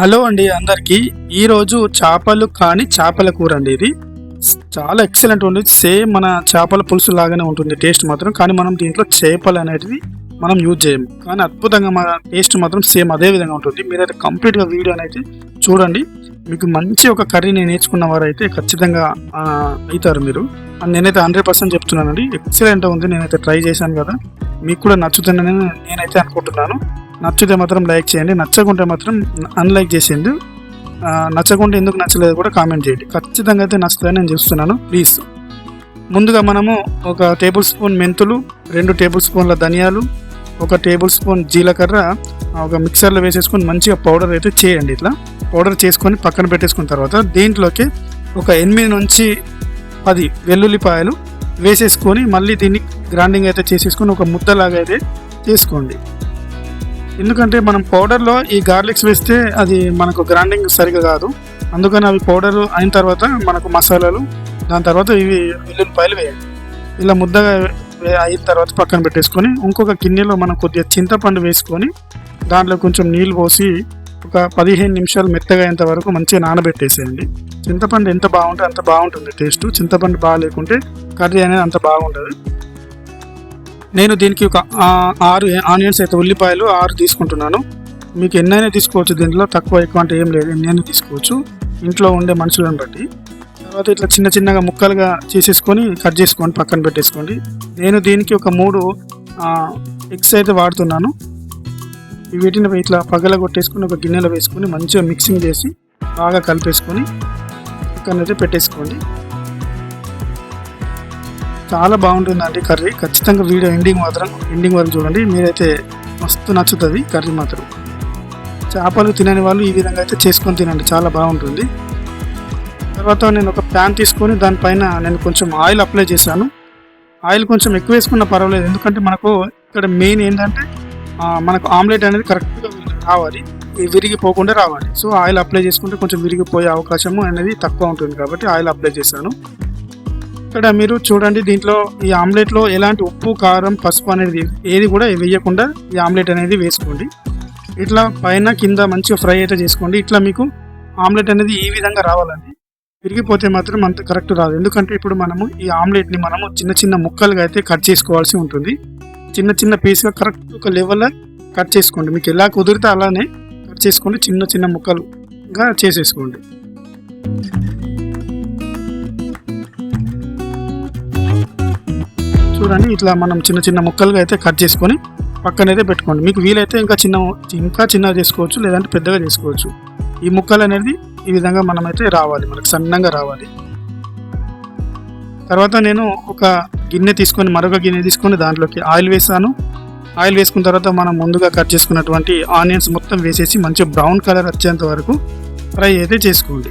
Hello అండి అందరికి. ఈరోజు చేపలు కానీ చేపల కూర అండి ఇది. చాలా ఎక్సలెంట్ ఉంది. సేమ్ మన చేపల పులుసు లాగానే ఉంటుంది. టేస్ట్ మాత్రం. కానీ మనం దీంట్లో చేపలు అనేది మనం యూజ్ చేయము. కానీ అద్భుతంగా మన టేస్ట్ మాత్రం సేమ్ అదే విధంగా ఉంటుంది. మీరైతే కంప్లీట్గా వీడియో అనేది చూడండి. మీకు మంచి ఒక కర్రీ నేను నేర్చుకున్న వారు అయితే ఖచ్చితంగా అవుతారు మీరు. అని నేనైతే హండ్రెడ్ పర్సెంట్ చెప్తున్నానండి. ఎక్సలెంట్ ఉంది. నేనైతే ట్రై చేశాను కదా. మీకు కూడా నచ్చుతుందని నేనైతే అనుకుంటున్నాను. నచ్చితే మాత్రం లైక్ చేయండి నచ్చకుంటే మాత్రం అన్లైక్ చేసేయండి. నచ్చకుంటే ఎందుకు నచ్చలేదు కూడా కామెంట్ చేయండి. ఖచ్చితంగా అయితే నచ్చుతుందని నేను చూస్తున్నాను. ప్లీజ్ ముందుగా మనము ఒక టేబుల్ స్పూన్ మెంతులు రెండు టేబుల్ స్పూన్ల ధనియాలు ఒక టేబుల్ స్పూన్ జీలకర్ర ఒక మిక్సర్లో వేసేసుకొని మంచిగా పౌడర్ అయితే చేయండి ఇట్లా. పౌడర్ చేసుకొని పక్కన పెట్టేసుకున్న తర్వాత దీంట్లోకి ఒక ఎనిమిది నుంచి పది వెల్లుల్లిపాయలు వేసేసుకొని మళ్ళీ దీన్ని గ్రైండింగ్ అయితే చేసేసుకొని ఒక ముద్దలాగా అయితే చేసుకోండి. ఎందుకంటే మనం పౌడర్లో ఈ గార్లిక్స్ వేస్తే అది మనకు గ్రైండింగ్ సరిగా కాదు. అందుకని అవి పౌడర్ అయిన తర్వాత మనకు మసాలాలు దాని తర్వాత ఇవి వెల్లుల్లిపాయలు వేయాలి. ఇలా ముద్దగా అయిన తర్వాత పక్కన పెట్టేసుకొని ఇంకొక గిన్నెలో మనం కొద్దిగా చింతపండు వేసుకొని దాంట్లో కొంచెం నీళ్ళు పోసి ఒక పదిహేను నిమిషాలు మెత్తగా అయ్యేంత వరకు మంచిగా నానబెట్టేసేయండి. చింతపండు ఎంత బాగుంటే అంత బాగుంటుంది టేస్ట్. చింతపండు బాగా లేకుంటే కర్రీ అనేది అంత బాగుండదు. నేను దీనికి ఒక ఆరు ఆనియన్స్ అయితే ఉల్లిపాయలు ఆరు తీసుకుంటున్నాను. మీకు ఎన్నైనా తీసుకోవచ్చు దీంట్లో తక్కువ ఎక్కువ అంటే ఏం లేదు. ఎన్నైనా తీసుకోవచ్చు. ఇంట్లో ఉండే మనుషులను బట్టి. తర్వాత ఇట్లా చిన్న చిన్నగా ముక్కలుగా చేసేసుకొని కట్ చేసుకొని పక్కన పెట్టేసుకోండి. నేను దీనికి ఒక మూడు ఎగ్స్ అయితే వాడుతున్నాను. వీటిని ఇట్లా పగల కొట్టేసుకొని ఒక గిన్నెలో వేసుకొని మంచిగా మిక్సింగ్ చేసి బాగా కలిపేసుకొని పక్కనైతే పెట్టేసుకోండి. చాలా బాగుంటుందండి కర్రీ. ఖచ్చితంగా వీడియో ఎండింగ్ మాత్రం ఎండింగ్ వరకు చూడండి. మీరైతే మస్తు నచ్చుతుంది కర్రీ మాత్రం. చేపలు తినని వాళ్ళు ఈ విధంగా అయితే చేసుకొని తినండి. చాలా బాగుంటుంది. తర్వాత నేను ఒక ప్యాన్ తీసుకొని దానిపైన నేను కొంచెం ఆయిల్ అప్లై చేశాను. ఆయిల్ కొంచెం ఎక్కువ వేసుకున్నా పర్వాలేదు. ఎందుకంటే మనకు ఇక్కడ మెయిన్ ఏంటంటే మనకు ఆమ్లెట్ అనేది కరెక్ట్గా రావాలి. విరిగిపోకుండా రావాలి. సో ఆయిల్ అప్లై చేసుకుంటే కొంచెం విరిగిపోయే అవకాశము అనేది తక్కువ ఉంటుంది కాబట్టి ఆయిల్ అప్లై చేశాను. ఇక్కడ మీరు చూడండి దీంట్లో ఈ ఆమ్లెట్లో ఎలాంటి ఉప్పు కారం పసుపు అనేది ఏది కూడా వేయకుండా ఈ ఆమ్లెట్ అనేది వేసుకోండి. ఇట్లా పైన కింద మంచిగా ఫ్రై అయితే చేసుకోండి. ఇట్లా మీకు ఆమ్లెట్ అనేది ఈ విధంగా రావాలండి. విరిగిపోతే మాత్రం అంత కరెక్ట్ రాదు. ఎందుకంటే ఇప్పుడు మనము ఈ ఆమ్లెట్ని మనము చిన్న చిన్న ముక్కలుగా అయితే కట్ చేసుకోవాల్సి ఉంటుంది. చిన్న చిన్న పీస్గా కరెక్ట్ ఒక లెవెల్లో కట్ చేసుకోండి. మీకు ఎలా కుదిరితే అలానే కట్ చేసుకోండి. చిన్న చిన్న ముక్కలుగా చేసేసుకోండి. చూడండి ఇట్లా మనం చిన్న చిన్న ముక్కలుగా అయితే కట్ చేసుకొని పక్కనైతే పెట్టుకోండి. మీకు వీలైతే ఇంకా చిన్న ఇంకా చిన్నగా చేసుకోవచ్చు లేదంటే పెద్దగా చేసుకోవచ్చు. ఈ ముక్కలు అనేది ఈ విధంగా మనమైతే రావాలి మనకు సన్నంగా రావాలి. తర్వాత నేను ఒక గిన్నె తీసుకొని మరొక గిన్నె తీసుకొని దాంట్లోకి ఆయిల్ వేసాను. ఆయిల్ వేసుకున్న తర్వాత మనం ముందుగా కట్ చేసుకున్నటువంటి ఆనియన్స్ మొత్తం వేసేసి మంచిగా బ్రౌన్ కలర్ వచ్చేంత వరకు ఫ్రై అయితే చేసుకోండి.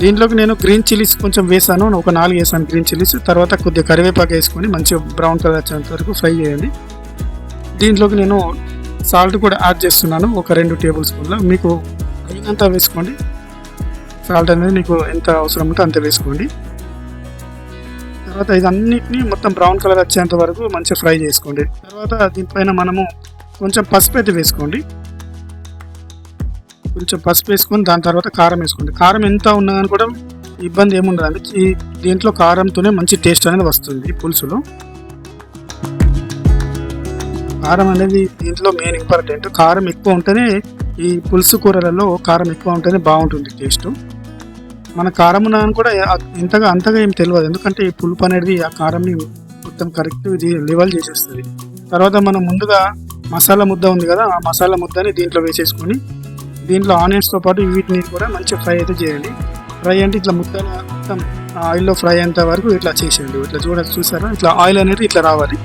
దీంట్లోకి నేను గ్రీన్ చిల్లీస్ కొంచెం వేసాను. ఒక నాలుగు వేసాను గ్రీన్ చిల్లీస్. తర్వాత కొద్దిగా కరివేపాకు వేసుకొని మంచిగా బ్రౌన్ కలర్ వచ్చేంత వరకు ఫ్రై చేయండి. దీంట్లోకి నేను సాల్ట్ కూడా యాడ్ చేస్తున్నాను. ఒక రెండు టేబుల్ స్పూన్లు. మీకు అయినంత వేసుకోండి. సాల్ట్ అనేది మీకు ఎంత అవసరం ఉంటే అంత వేసుకోండి. తర్వాత ఇదన్నిటిని మొత్తం బ్రౌన్ కలర్ వచ్చేంత వరకు మంచిగా ఫ్రై చేసుకోండి. తర్వాత దీనిపైన మనము కొంచెం పసుపు అయితే వేసుకోండి. కొంచెం పసుపు వేసుకొని దాని తర్వాత కారం వేసుకోండి. కారం ఎంత ఉన్నా కానీ కూడా ఇబ్బంది ఏముండదు అందుకే ఈ దీంట్లో కారంతోనే మంచి టేస్ట్ అనేది వస్తుంది ఈ పులుసులో. కారం అనేది దీంట్లో మెయిన్ ఇంపార్టెంట్ కారం ఎక్కువ ఉంటేనే ఈ పులుసు కూరలలో కారం ఎక్కువ ఉంటేనే బాగుంటుంది టేస్ట్. మన కారం ఉన్నా కానీ కూడా ఇంతగా అంతగా ఏం తెలియదు. ఎందుకంటే ఈ పులుపు అనేది ఆ కారంని మొత్తం కరెక్ట్ లెవెల్ చేసేస్తుంది. తర్వాత మనం ముందుగా మసాలా ముద్ద ఉంది కదా ఆ మసాలా ముద్దని దీంట్లో వేసేసుకొని దీంట్లో ఆనియన్స్తో పాటు వీటిని కూడా మంచిగా ఫ్రై అయితే చేయండి. ఫ్రై అంటే ఇట్లా ముద్దల మొత్తం ఆయిల్లో ఫ్రై అయ్యేంత వరకు ఇట్లా చేసేయండి. ఇట్లా చూడ చూసారా? ఇట్లా ఆయిల్ అనేది ఇట్లా రావాలి.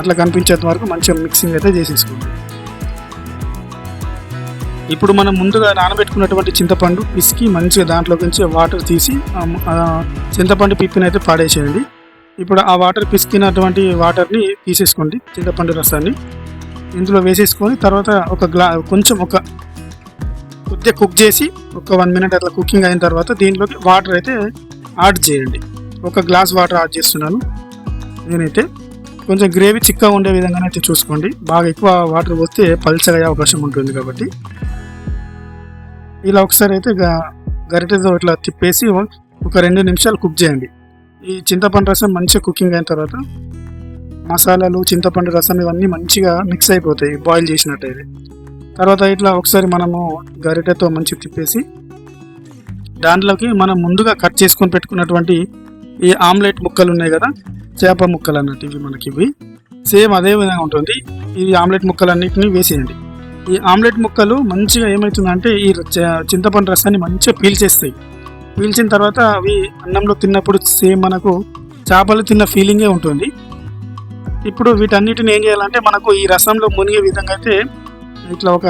అట్లా కనిపించేంత వరకు మంచిగా మిక్సింగ్ అయితే చేసేసుకోండి. ఇప్పుడు మనం ముందుగా నానబెట్టుకున్నటువంటి చింతపండు పిసికి మంచిగా దాంట్లో నుంచి వాటర్ తీసి చింతపండు పిప్పిని అయితే పాడేసేయండి. ఇప్పుడు ఆ వాటర్ పిసికినటువంటి వాటర్ని తీసేసుకోండి చింతపండు రసాన్ని. ఇందులో వేసేసుకొని తర్వాత ఒక గ్లా కొంచెం ఒక కొద్దిగా కుక్ చేసి ఒక వన్ మినిట్ అట్లా కుకింగ్ అయిన తర్వాత దీంట్లోకి వాటర్ అయితే యాడ్ చేయండి. ఒక గ్లాస్ వాటర్ యాడ్ చేస్తున్నాను. నేనైతే కొంచెం గ్రేవీ చిక్కగా ఉండే విధంగానే అయితే చూసుకోండి. బాగా ఎక్కువ వాటర్ పోస్తే పల్చగా అయ్యే అవకాశం ఉంటుంది కాబట్టి. ఇలా ఒకసారి అయితే గ- గరిటెతో ఇట్లా తిప్పేసి ఒక రెండు నిమిషాలు కుక్ చేయండి. ఈ చింతపండు రసం మంచిగా కుకింగ్ అయిన తర్వాత మసాలాలు చింతపండు రసం ఇవన్నీ మంచిగా మిక్స్ అయిపోతాయి బాయిల్ చేసినట్టయితే. తర్వాత ఇట్లా ఒకసారి మనము గరిటెతో మంచిగా తిప్పేసి దాంట్లోకి మనం ముందుగా కట్ చేసుకొని పెట్టుకున్నటువంటి ఈ ఆమ్లెట్ ముక్కలు ఉన్నాయి కదా చేప ముక్కలు అన్నట్టు ఇవి మనకి ఇవి సేమ్ అదే విధంగా ఉంటుంది. ఈ ఆమ్లెట్ ముక్కలన్నిటిని వేసేయండి. ఈ ఆమ్లెట్ ముక్కలు మంచిగా ఏమవుతుందంటే ఈ చింతపండు రసాన్ని మంచిగా పీల్చేస్తాయి. పీల్చిన తర్వాత అవి అన్నంలో తిన్నప్పుడు సేమ్ మనకు చేపలు తిన్న ఫీలింగే ఉంటుంది. ఇప్పుడు వీటన్నిటిని ఏం చేయాలంటే మనకు ఈ రసంలో మునిగే విధంగా అయితే ఇట్లా ఒక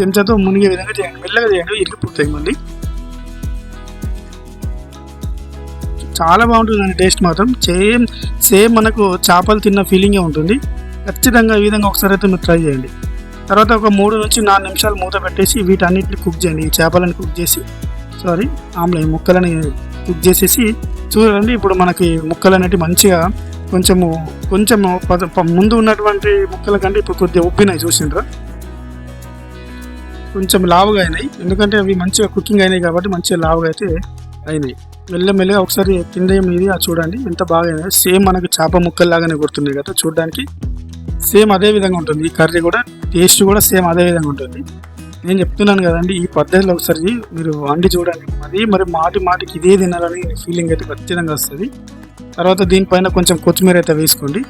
చెంచాతో మునిగే విధంగా చేయండి. మెల్లగా చేయండి. ఇరిగిపోతాయి మళ్ళీ. చాలా బాగుంటుందండి టేస్ట్ మాత్రం. సేమ్ సేమ్ మనకు చేపలు తిన్న ఫీలింగే ఉంటుంది. ఖచ్చితంగా ఈ విధంగా ఒకసారి అయితే మీరు ట్రై చేయండి. తర్వాత ఒక మూడు నుంచి నాలుగు నిమిషాలు మూత పెట్టేసి వీటన్నిటిని కుక్ చేయండి. ఈ చేపలను కుక్ చేసి సారీ ఆమ్లెట్ ముక్కలని కుక్ చేసేసి చూడండి. ఇప్పుడు మనకి ముక్కలు అనేవి మంచిగా కొంచెము కొంచెము పద- ప- ముందు ఉన్నటువంటి ముక్కల కంటే ఇప్పుడు కొద్దిగా ఉబ్బినాయి చూసిండ్రా. కొంచెం లావుగా అయినాయి ఎందుకంటే అవి మంచిగా కుకింగ్ అయినాయి కాబట్టి మంచిగా లావుగా అయితే అయినాయి. మెల్లమెల్లగా ఒకసారి కింద మీది అది చూడండి. ఎంత బాగా అయినాయి సేమ్ మనకి చేప ముక్కల్లాగానే గుర్తున్నాయి కదా చూడడానికి. సేమ్ అదే విధంగా ఉంటుంది. ఈ కర్రీ కూడా టేస్ట్ కూడా సేమ్ అదే విధంగా ఉంటుంది. నేను చెప్తున్నాను కదండి ఈ పద్ధతిలో ఒకసారి మీరు వండి చూడండి. మరి మరి మాటి మాటికి ఇదే తినాలని ఫీలింగ్ అయితే ఖచ్చితంగా వస్తుంది. తర్వాత దీనిపైన కొంచెం కొత్తిమీర అయితే వేసుకోండి.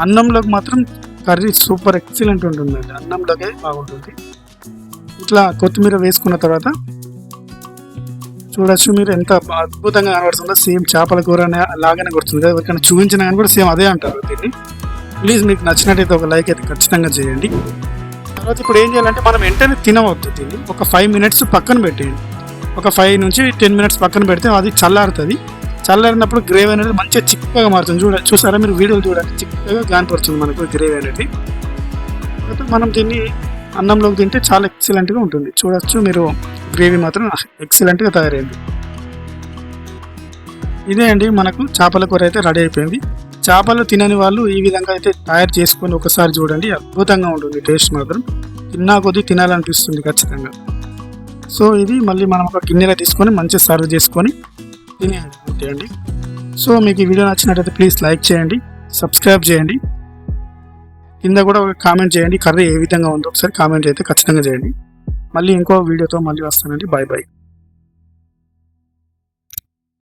అన్నంలోకి మాత్రం కర్రీ సూపర్ ఎక్సలెంట్ ఉంటుందండి. అన్నంలోకే బాగుంటుంది. ఇట్లా కొత్తిమీర వేసుకున్న తర్వాత చూడొచ్చు మీరు ఎంత అద్భుతంగా కనబడుతుందో. సేమ్ చేపల కూర లాగానే కొడుతుంది కదా ఎవరికైనా చూపించినా కానీ కూడా సేమ్ అదే అంటారు దీన్ని. ప్లీజ్ మీకు నచ్చినట్టయితే ఒక లైక్ అయితే ఖచ్చితంగా చేయండి. తర్వాత ఇప్పుడు ఏం చేయాలంటే మనం వెంటనే తినవద్దు దీన్ని. ఒక ఫైవ్ మినిట్స్ పక్కన పెట్టేయండి. ఒక ఫైవ్ నుంచి టెన్ మినిట్స్ పక్కన పెడితే అది చల్లారుతుంది. చల్లారినప్పుడు గ్రేవీ అనేది మంచిగా చిక్కగా మారుతుంది. చూడ చూసారా మీరు వీడియోలు చూడండి. చిక్కగా కనపడుతుంది మనకు గ్రేవీ అనేది. తర్వాత మనం దీన్ని అన్నంలోకి తింటే చాలా ఎక్సలెంట్గా ఉంటుంది. చూడొచ్చు మీరు గ్రేవీ మాత్రం ఎక్సలెంట్గా తయారైంది. ఇదే అండి మనకు చేపల కూర అయితే రెడీ అయిపోయింది. చేపలు తినని వాళ్ళు ఈ విధంగా అయితే తయారు చేసుకొని ఒకసారి చూడండి అద్భుతంగా ఉంటుంది టేస్ట్ మాత్రం. తిన్నా కొద్దీ తినాలనిపిస్తుంది ఖచ్చితంగా. సో ఇది మళ్ళీ మనం ఒక గిన్నెలో తీసుకొని మంచిగా సర్వ్ చేసుకొని తినేయండి. అండి. సో మీకు ఈ వీడియో నచ్చినట్టయితే ప్లీజ్ లైక్ చేయండి సబ్స్క్రైబ్ చేయండి. కింద కూడా ఒక కామెంట్ చేయండి. కర్రీ ఏ విధంగా ఉందో ఒకసారి కామెంట్ అయితే ఖచ్చితంగా చేయండి. మళ్ళీ ఇంకో వీడియోతో మళ్ళీ వస్తానండి. Bye bye